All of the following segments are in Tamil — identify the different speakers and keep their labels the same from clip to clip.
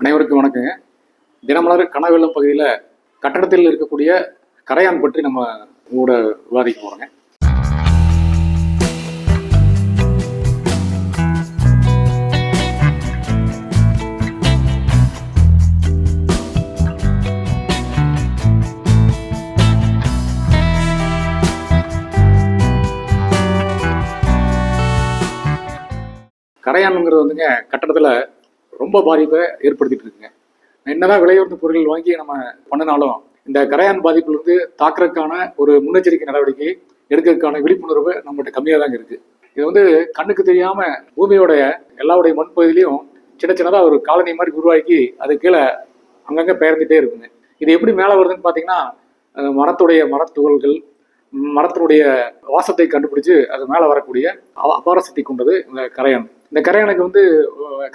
Speaker 1: அனைவருக்கும் வணக்கங்க. தினமலர் கனவெல்லம் பகுதியில் கட்டடத்தில் இருக்கக்கூடிய கரையான் பற்றி நம்ம உங்களோட விவாதிக்க போகிறோங்க கரையானுங்கிறது வந்துங்க கட்டடத்தில் ரொம்ப பாதிப்பை ஏற்படுத்திட்டு இருக்குங்க. என்னதான் விலையுறந்த பொருட்கள் வாங்கி நம்ம பண்ணினாலும் இந்த கரையான் பாதிப்பிலிருந்து தாக்குறதுக்கான ஒரு முன்னெச்சரிக்கை நடவடிக்கை எடுக்கிறதுக்கான விழிப்புணர்வு நம்மகிட்ட கம்மியாக தாங்க இருக்கு. இது வந்து கண்ணுக்கு தெரியாம பூமியோடைய எல்லாவுடைய மண் பகுதியிலையும் சின்ன சின்னதாக ஒரு காலனி மாதிரி உருவாக்கி அது கீழே அங்கங்கே பெயர்ந்துட்டே இருக்குங்க. இது எப்படி மேலே வருதுன்னு பார்த்தீங்கன்னா மரத்துடைய மரத்துகள்கள் மரத்தினுடைய வாசத்தை கண்டுபிடிச்சு அது மேலே வரக்கூடிய அபார சக்தி கொண்டது இந்த கரையான். இந்த கரையானுக்கு வந்து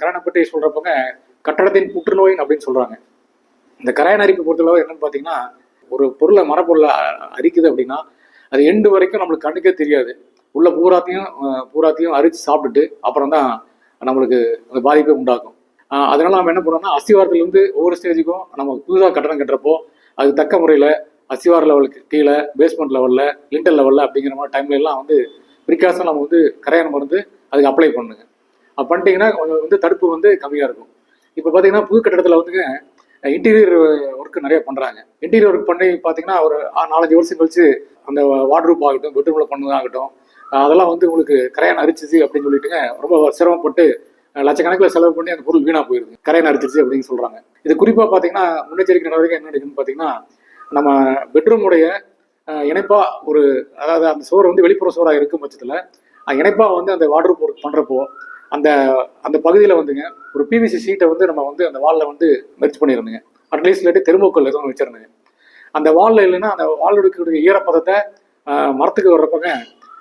Speaker 1: கரையான கரையானை பற்றி சொல்கிறப்பங்க கட்டடத்தின் புற்றுநோய் அப்படின்னு சொல்கிறாங்க இந்த கரையான் அரிப்பு பொறுத்தளவு என்னன்னு பார்த்தீங்கன்னா ஒரு பொருளை மரப்பொருளை அரிக்குது அப்படின்னா அது எண்டு வரைக்கும் நம்மளுக்கு கண்ணுக்கே தெரியாது. உள்ள பூராத்தையும் பூராத்தையும் அரித்து சாப்பிட்டுட்டு அப்புறம் தான் நம்மளுக்கு அந்த பாதிப்பை உண்டாக்கும். அதனால நம்ம என்ன பண்ணோம்னா அஸ்திவாரத்துலேருந்து ஒவ்வொரு ஸ்டேஜுக்கும் நம்ம புதுசாக கட்டணம் கட்டுறப்போ அது தக்க முறையில் அசிவார் லெவலுக்கு கீழே பேஸ்மெண்ட் லெவலில் லிண்டல் லெவலில் அப்படிங்கிற மாதிரி டைம்லலாம் வந்து ப்ரிகாஷன் நம்ம வந்து கரையான் மருந்து அதுக்கு அப்ளை பண்ணுங்க. அப்போ பண்ணிட்டீங்கன்னா கொஞ்சம் வந்து தடுப்பு வந்து கம்மியாக இருக்கும். இப்போ பார்த்தீங்கன்னா புது கட்டடத்தில் வந்துங்க இன்டீரியர் ஒர்க் நிறைய பண்ணுறாங்க இன்டீரியர் ஒர்க் பண்ணி பார்த்தீங்கன்னா ஒரு நாலஞ்சு வருஷம் கழிச்சு அந்த வாட்ரூப் ஆகட்டும் பெட்ரூமில் பண்ணதாகட்டும் அதெல்லாம் வந்து உங்களுக்கு கரையான் அரிச்சிச்சு அப்படின்னு சொல்லிட்டுங்க ரொம்ப சிரமப்பட்டு லட்சக்கணக்கில் செலவு பண்ணி அந்த பொருள் வீணாக போயிருது. கரையான் அரிச்சிச்சு அப்படின்னு சொல்கிறாங்க இது குறிப்பாக பார்த்தீங்கன்னா முன்னெச்சரிக்கை நடவடிக்கை என்ன எடுக்குன்னு பார்த்தீங்கன்னா நம்ம பெட்ரூமுடைய இணைப்பாக ஒரு அதாவது அந்த சுவர் வந்து வெளிப்புற சுவராக இருக்கும் பட்சத்தில் இணைப்பாக வந்து அந்த வார்ட்ரூப் ஒர்க் பண்ணுறப்போ அந்த அந்த பகுதியில் வந்துங்க ஒரு பிவிசி சீட்டை வந்து நம்ம வந்து அந்த வாலில் வந்து மெர்ச் பண்ணிடணுங்க. அட்லீஸ்ட் இல்லாட்டி தெருமோக்கல் எதுவும் வச்சிருந்தேங்க அந்த வாலில் இல்லைன்னா அந்த வால் எடுக்கக்கூடிய ஈரப்பதத்தை மரத்துக்கு வர்றப்பங்க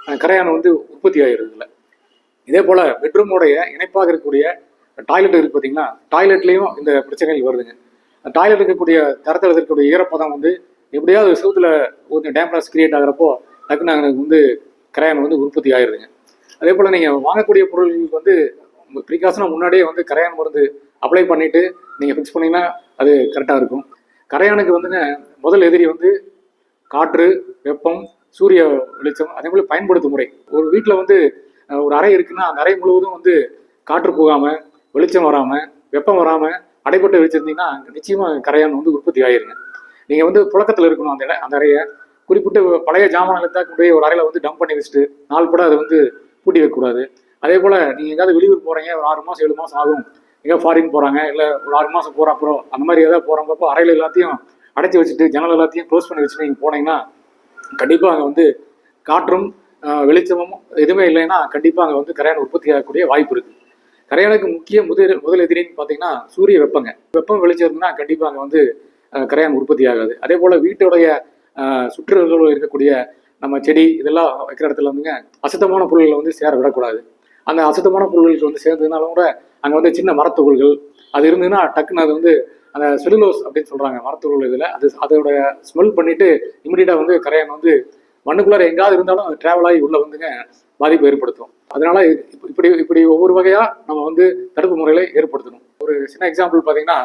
Speaker 1: ஆஹ், கரையான் வந்து உற்பத்தி ஆகிருது இதே போல் பெட்ரூமோடைய இணைப்பாக இருக்கக்கூடிய டாய்லெட் இருக்கு பார்த்தீங்கன்னா டாய்லெட்லேயும் இந்த பிரச்சனைகள் வருதுங்க. டாய்லெட் இருக்கக்கூடிய தரத்தில் இருக்கக்கூடிய ஈரப்பதம் வந்து எப்படியாவது செவுத்துல கொஞ்சம் டேம்ப்னஸ் கிரியேட் ஆகிறப்போ டக்குன்னு எனக்கு வந்து கரையான் வந்து உற்பத்தி ஆயிடுதுங்க அதே போல் நீங்கள் வாங்கக்கூடிய பொருள்களுக்கு வந்து ப்ரிகாஷனாக முன்னாடியே வந்து கரையான் மருந்து அப்ளை பண்ணிவிட்டு நீங்கள் ஃபிக்ஸ் பண்ணிங்கன்னா அது கரெக்டாக இருக்கும். கரையானுக்கு வந்துங்க முதல் எதிரி வந்து காற்று வெப்பம் சூரிய வெளிச்சம் அதே போல் பயன்படுத்தும் முறை. ஒரு வீட்டில் வந்து ஒரு அறை இருக்குன்னா அந்த அறை முழுவதும் வந்து காற்று போகாமல் வெளிச்சம் வராமல் வெப்பம் வராமல் அடைப்பட்டு வச்சிருந்தீங்கன்னா நிச்சயமா கரையான் வந்து உற்பத்தி ஆயிருங்க. நீங்கள் வந்து புழக்கத்தில் இருக்கணும் அந்த இட- அந்த அறையை. குறிப்பிட்டு பழைய ஜாமான்களை தான் கொண்டு போய் ஒரு அறையில் வந்து டம்ப் பண்ணி வச்சுட்டு நாள் கூட அதை வந்து பூட்டி வைக்கக்கூடாது. அதே போல் நீங்கள் எங்கேயாவது வெளியூர் போகிறீங்க ஒரு ஆறு மாதம் ஏழு மாதம் ஆகும். எங்கேயோ ஃபாரின் போகிறாங்க இல்லை ஒரு ஆறு மாதம் போகிற அப்புறம் அந்த மாதிரி ஏதாவது போகிறப்போ அறையில் எல்லாத்தையும் அடைச்சி வச்சுட்டு ஜன்னல் எல்லாத்தையும் க்ளோஸ் பண்ணி வச்சுட்டு நீங்கள் போனீங்கன்னா கண்டிப்பாக அங்கே வந்து காற்றும் வெளிச்சமும் எதுவுமே இல்லைன்னா கண்டிப்பாக அங்கே வந்து கரையான உற்பத்தி ஆகக்கூடிய வாய்ப்பு இருக்குது கரையானுக்கு முக்கிய முதல் முதல் எதிரின்னு பார்த்தீங்கன்னா சூரிய வெப்பங்க. வெப்பம் வெளிச்சம் இருந்ததுன்னா கண்டிப்பாக அங்கே வந்து கரையான் உற்பத்தி ஆகாது. அதே போல் வீட்டுடைய ஆஹ், இருக்கக்கூடிய நம்ம செடி இதெல்லாம் வைக்கிற இடத்துல வந்துங்க அசுத்தமான பொருள்களை வந்து சேர விடக்கூடாது. அந்த அசுத்தமான பொருள்களுக்கு வந்து சேர்ந்ததுனாலும் கூட அங்கே வந்து சின்ன மரத்துகள்கள் அது இருந்ததுன்னா டக்குன்னு அது வந்து அந்த செலுலோஸ் அப்படின்னு சொல்கிறாங்க மரத்துகள் இதில். அது அதோட ஸ்மெல் பண்ணிவிட்டு இமிடியட்டாக வந்து கரையான் வந்து மண்ணுக்குள்ளார எங்காவது இருந்தாலும் அது ட்ராவல் ஆகி உள்ளே வந்துங்க பாதிப்பு ஏற்படுத்தும். அதனால இப்படி இப்படி ஒவ்வொரு வகையா நம்ம வந்து தடுப்பு முறைகளை ஏற்படுத்தணும். ஒரு சின்ன எக்ஸாம்பிள் பார்த்தீங்கன்னா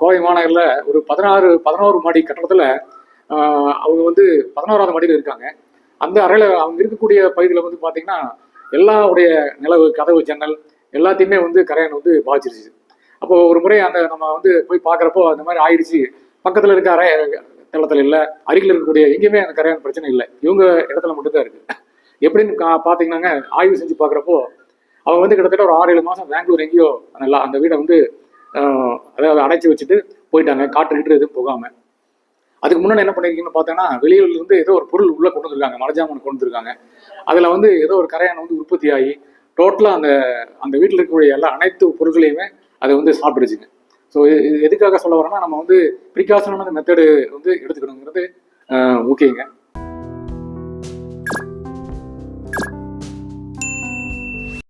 Speaker 1: கோவை மாநகரில் ஒரு பதினாறு பதினோரு மாடி கட்டடத்தில் அவங்க வந்து பதினோராவது மாடியில் இருக்காங்க. அந்த அறையில் அவங்க இருக்கக்கூடிய பகுதியில் வந்து பார்த்தீங்கன்னா எல்லாருடைய நிலவு கதவு ஜன்னல் எல்லாத்தையுமே வந்து கரையான் வந்து பாதிச்சிருச்சு அப்போ ஒரு முறை அந்த நம்ம வந்து போய் பார்க்குறப்போ அந்த மாதிரி ஆயிடுச்சு. பக்கத்தில் இருக்க அறை தளத்தில் இல்லை. அருகில் இருக்கக்கூடிய எங்கேயுமே அந்த கரையான் பிரச்சனை இல்லை. இவங்க இடத்துல மட்டும்தான் இருக்கு. எப்படின்னு கா- பார்த்தீங்கன்னாங்க ஆய்வு செஞ்சு பார்க்குறப்போ அவங்க வந்து கிட்டத்தட்ட ஒரு ஆறு ஏழு மாதம் பெங்களூர் எங்கேயோ நல்லா அந்த வீடை வந்து அதாவது அடைச்சி வச்சுட்டு போயிட்டாங்க. காற்று கிட்டு எதுவும் போகாமல் அதுக்கு முன்னாடி என்ன பண்ணியிருக்கீங்கன்னு பார்த்தோன்னா வெளியூர்லேருந்து ஏதோ ஒரு பொருள் உள்ளே கொண்டு வந்திருக்காங்க. மலஜாமன் கொண்டு வந்திருக்காங்க. அதில் வந்து ஏதோ ஒரு கரையான் வந்து உற்பத்தி ஆகி டோட்டலாக அந்த அந்த வீட்டில் இருக்கக்கூடிய எல்லா அனைத்து பொருட்களையுமே அதை வந்து சாப்பிடுச்சுங்க ஸோ இது எதுக்காக சொல்ல வரேன்னா நம்ம வந்து ப்ரிகாஷனான மெத்தடு வந்து எடுத்துக்கணுங்கிறது ஓகேங்க